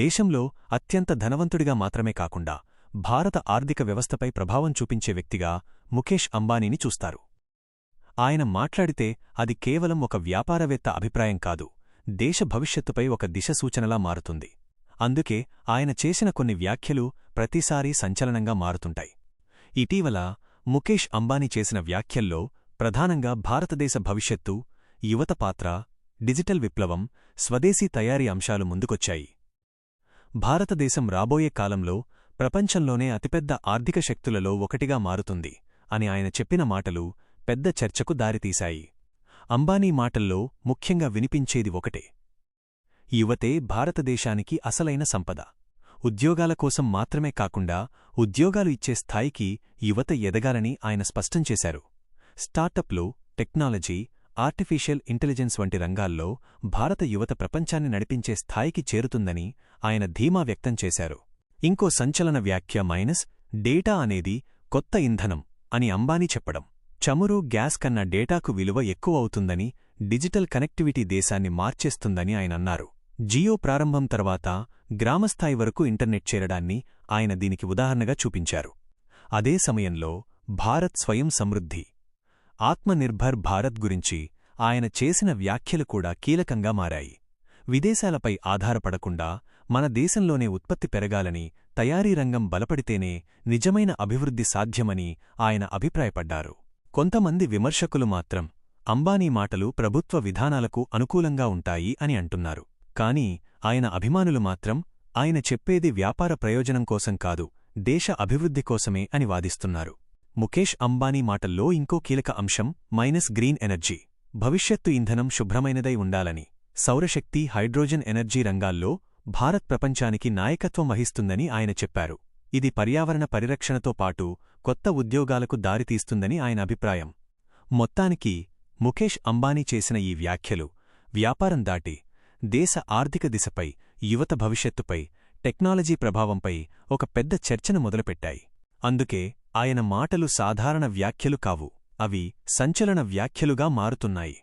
దేశంలో అత్యంత ధనవంతుడిగా మాత్రమే కాకుండా భారత ఆర్థిక వ్యవస్థపై ప్రభావం చూపించే వ్యక్తిగా ముఖేష్ అంబానీని చూస్తారు. ఆయన మాట్లాడితే అది కేవలం ఒక వ్యాపారవేత్త అభిప్రాయం కాదు దేశ భవిష్యత్తుపై ఒక దిశ సూచనలా మారుతుంది. అందుకే ఆయన చేసిన కొన్ని వ్యాఖ్యలు ప్రతిసారీ సంచలనంగా మారుతుంటాయి. ఇటీవల ముఖేష్ అంబానీ చేసిన వ్యాఖ్యల్లో ప్రధానంగా భారతదేశ భవిష్యత్తు యువత పాత్ర డిజిటల్ విప్లవం స్వదేశీ తయారీ అంశాలు ముందుకొచ్చాయి. భారతదేశం రాబోయే కాలంలో ప్రపంచంలోనే అతిపెద్ద ఆర్థిక శక్తులలో ఒకటిగా మారుతుంది అని ఆయన చెప్పిన మాటలు పెద్ద చర్చకు దారితీశాయి. అంబానీ మాటల్లో ముఖ్యంగా వినిపించేది ఒకటే. యువతే భారతదేశానికి అసలైన సంపద. ఉద్యోగాల కోసం మాత్రమే కాకుండా ఉద్యోగాలు ఇచ్చే స్థాయికి యువత ఎదగాలని ఆయన స్పష్టం చేశారు. స్టార్టప్లు టెక్నాలజీ ఆర్టిఫిషియల్ ఇంటెలిజెన్స్ వంటి రంగాల్లో భారత యువత ప్రపంచాన్ని నడిపించే స్థాయికి చేరుతుందని ఆయన ధీమా వ్యక్తం చేశారు. ఇంకో సంచలన వ్యాఖ్య మైనస్ డేటా అనేది కొత్త ఇంధనం అని అంబానీ చెప్పడం. చమురు గ్యాస్ కన్నా డేటాకు విలువ ఎక్కువ అవుతుందని డిజిటల్ కనెక్టివిటీ దేశాన్ని మార్చేస్తుందని ఆయన అన్నారు. జియో ప్రారంభం తర్వాత గ్రామస్థాయి వరకు ఇంటర్నెట్ చేరడాన్ని ఆయన దీనికి ఉదాహరణగా చూపించారు. అదే సమయంలో భారత్ స్వయం సమృద్ధి ఆత్మనిర్భర్ భారత్ గురించి ఆయన చేసిన వ్యాఖ్యలు కూడా కీలకంగా మారాయి. విదేశాలపై ఆధారపడకుండా మన దేశంలోనే ఉత్పత్తి పెరగాలని తయారీ రంగం బలపడితేనే నిజమైన అభివృద్ధి సాధ్యమని ఆయన అభిప్రాయపడ్డారు. కొంతమంది విమర్శకులు మాత్రం అంబానీ మాటలు ప్రభుత్వ విధానాలకు అనుకూలంగా ఉంటాయి అని అంటున్నారు. కాని ఆయన అభిమానులు మాత్రం ఆయన చెప్పేది వ్యాపార ప్రయోజనం కోసం కాదు దేశ అభివృద్ధి కోసమే అని వాదిస్తున్నారు. ముఖేష్ అంబానీ మాటల్లో ఇంకో కీలక అంశం మైనస్ గ్రీన్ ఎనర్జీ. భవిష్యత్తు ఇంధనం శుభ్రమైనదై ఉండాలని సౌరశక్తి హైడ్రోజన్ ఎనర్జీ రంగాల్లో భారత్ ప్రపంచానికి నాయకత్వం వహిస్తుందని ఆయన చెప్పారు. ఇది పర్యావరణ పరిరక్షణతో పాటు కొత్త ఉద్యోగాలకు దారితీస్తుందని ఆయన అభిప్రాయం. మొత్తానికి ముఖేష్ అంబానీ చేసిన ఈ వ్యాఖ్యలు వ్యాపారం దాటి దేశ ఆర్థిక దిశపై యువత భవిష్యత్తుపై టెక్నాలజీ ప్రభావంపై ఒక పెద్ద చర్చను మొదలుపెట్టాయి. అందుకే ఆయన మాటలు సాధారణ వ్యాఖ్యలు కావు అవి సంచలన వ్యాఖ్యలుగా మారుతున్నాయి.